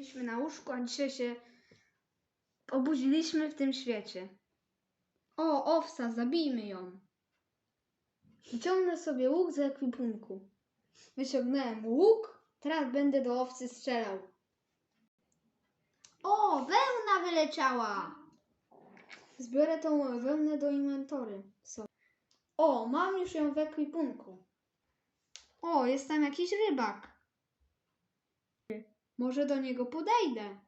Byliśmy na łóżku, a dzisiaj się obudziliśmy w tym świecie. O, owca, zabijmy ją. Wyciągnę sobie łuk z ekwipunku. Wyciągnąłem łuk, teraz będę do owcy strzelał. O, wełna wyleciała! Zbiorę tą wełnę do inwentory. O, mam już ją w ekwipunku. O, jest tam jakiś rybak. Może do niego podejdę.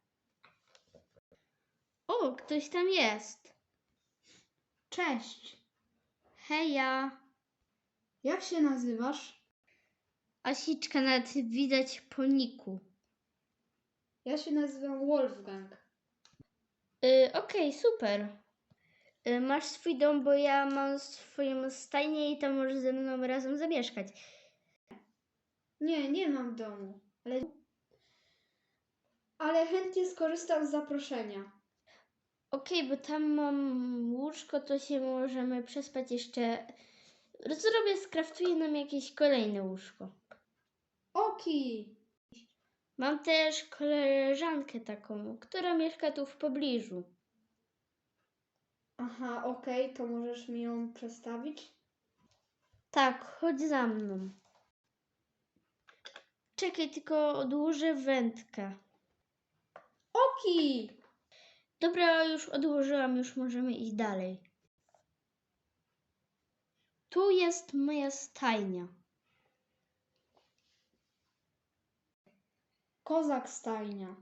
O, ktoś tam jest. Cześć. Heja. Jak się nazywasz? Asiczka nawet widać po niku. Ja się nazywam Wolfgang. Y, Okej, super. Y, masz swój dom, bo ja mam swoją stajnię i tam możesz ze mną razem zamieszkać. Nie, nie mam domu, ale... Ale chętnie skorzystam z zaproszenia. Okej, bo tam mam łóżko, to się możemy przespać jeszcze. Zrobię, skraftuję nam jakieś kolejne łóżko. Oki! Mam też koleżankę taką, która mieszka tu w pobliżu. Aha, okej, to możesz mi ją przedstawić? Tak, chodź za mną. Czekaj, tylko odłożę wędkę. Oki! Dobra, już odłożyłam, już możemy iść dalej. Tu jest moja stajnia. Kozak stajnia.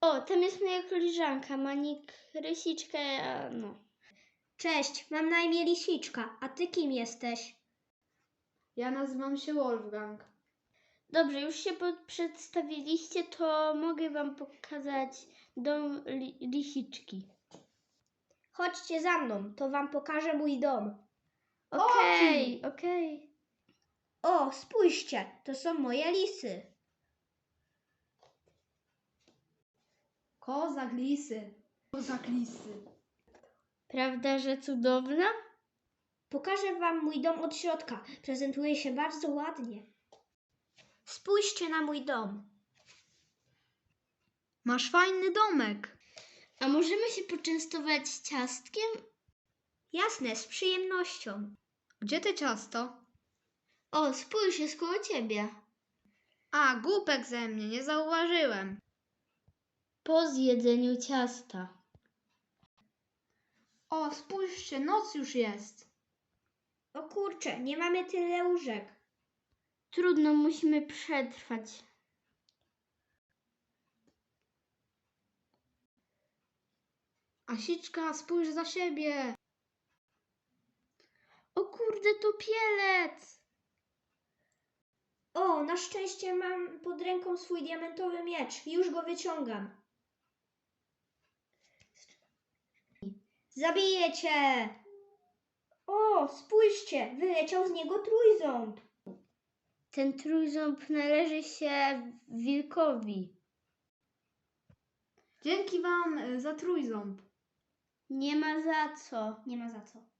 O, tam jest moja koleżanka, Manik Rysiczka, no. Cześć, mam na imię Lisiczka, a ty kim jesteś? Ja nazywam się Wolfgang. Dobrze, już się przedstawiliście, to mogę wam pokazać dom li- Lisiczki. Chodźcie za mną, to wam pokażę mój dom. Okej, okej. O, spójrzcie, to są moje lisy. Kozak lisy. Kozak lisy. Prawda, że cudowna? Pokażę wam mój dom od środka. Prezentuje się bardzo ładnie. Spójrzcie na mój dom. Masz fajny domek. A możemy się poczęstować ciastkiem? Jasne, z przyjemnością. Gdzie te ciasto? O, spójrz, jest koło ciebie. A, głupek ze mnie, nie zauważyłem. Po zjedzeniu ciasta. O, spójrzcie, noc już jest. O kurczę, nie mamy tyle łóżek. Trudno, musimy przetrwać. Asiczka, spójrz za siebie. O kurde, to pielec! O, na szczęście mam pod ręką swój diamentowy miecz. Już go wyciągam. Zabiję cię! O, spójrzcie, wyleciał z niego trójząb. Ten trójząb należy się wilkowi. Dzięki wam y, za trójząb. Nie ma za co. Nie ma za co.